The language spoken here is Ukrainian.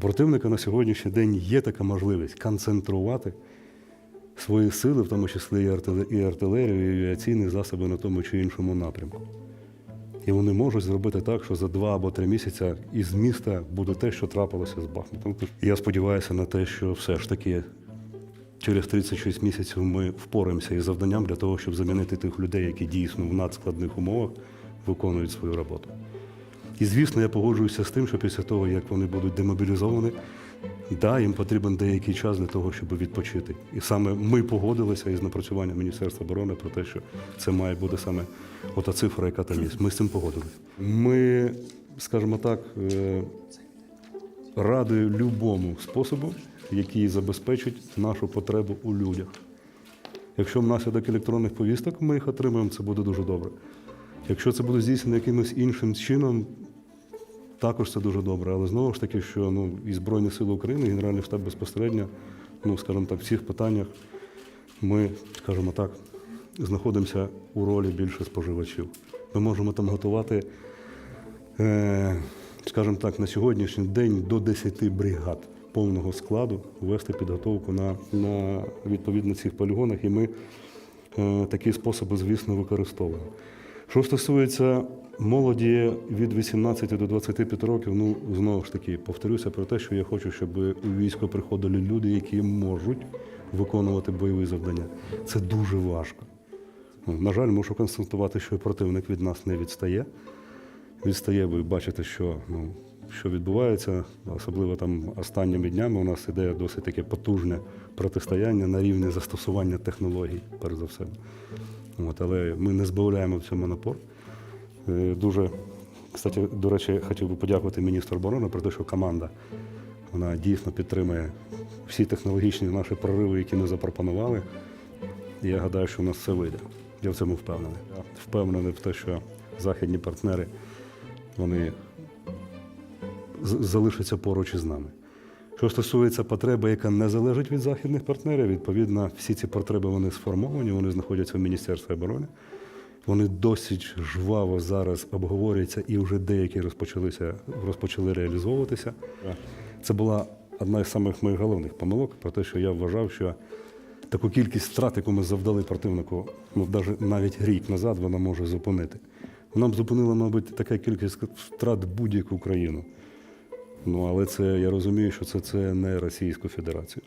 Противника на сьогоднішній день є така можливість концентрувати свої сили, в тому числі і артилерію, і авіаційні засоби на тому чи іншому напрямку. І вони можуть зробити так, що за два або три місяці із міста буде те, що трапилося з Бахмутом. Я сподіваюся на те, що все ж таки через 36 місяців ми впораємося із завданням для того, щоб замінити тих людей, які дійсно в надскладних умовах виконують свою роботу. І звісно, я погоджуюся з тим, що після того, як вони будуть демобілізовані, да, їм потрібен деякий час для того, щоб відпочити. І саме ми погодилися із напрацюванням Міністерства оборони про те, що це має бути саме ота цифра, яка там є. Ми з цим погодилися. Ми, скажімо так, е, раді любому способу, який забезпечить нашу потребу у людях. Якщо внаслідок електронних повісток ми їх отримаємо, це буде дуже добре. Якщо це буде здійснено якимось іншим чином, також це дуже добре. Але знову ж таки, що ну, і Збройні Сили України, і Генеральний штаб безпосередньо, ну, скажімо так, в цих питаннях ми, скажімо так, знаходимося у ролі більше споживачів. Ми можемо там готувати, е, скажімо так, на сьогоднішній день до 10 бригад повного складу вести підготовку на, на відповідно цих полігонах, і ми е, такі способи, звісно, використовуємо. Що стосується молоді від 18 до 25 років, ну знову ж таки повторюся про те, що я хочу, щоб у військо приходили люди, які можуть виконувати бойові завдання. Це дуже важко. Ну, На жаль, мушу констатувати, що противник від нас не відстає. Відстає, ви бачите, що, ну, що відбувається, особливо там останніми днями у нас іде досить таке потужне протистояння на рівні застосування технологій, перш за все. От, але ми не збавляємо в цьому напор. Е, Дуже, кстати, до речі, хотів би подякувати міністру оборони про те, що команда вона дійсно підтримує всі технологічні наші прориви, які ми запропонували. І я гадаю, що у нас все вийде. Я в цьому впевнений. Я впевнений в те, що західні партнери вони залишаться поруч із нами. Що стосується потреби, яка не залежить від західних партнерів, відповідно, всі ці потреби вони сформовані, вони знаходяться в Міністерстві оборони. Вони досить жваво зараз обговорюються і вже деякі розпочалися, розпочали реалізовуватися. Це була одна із самих моїх головних помилок про те, що я вважав, що таку кількість втрат, яку ми завдали противнику, ну, навіть, рік назад, вона може зупинити. Б зупинила, мабуть, така кількість втрат будь-яку країну. Ну, але це я розумію, що це, це не Російську Федерацію.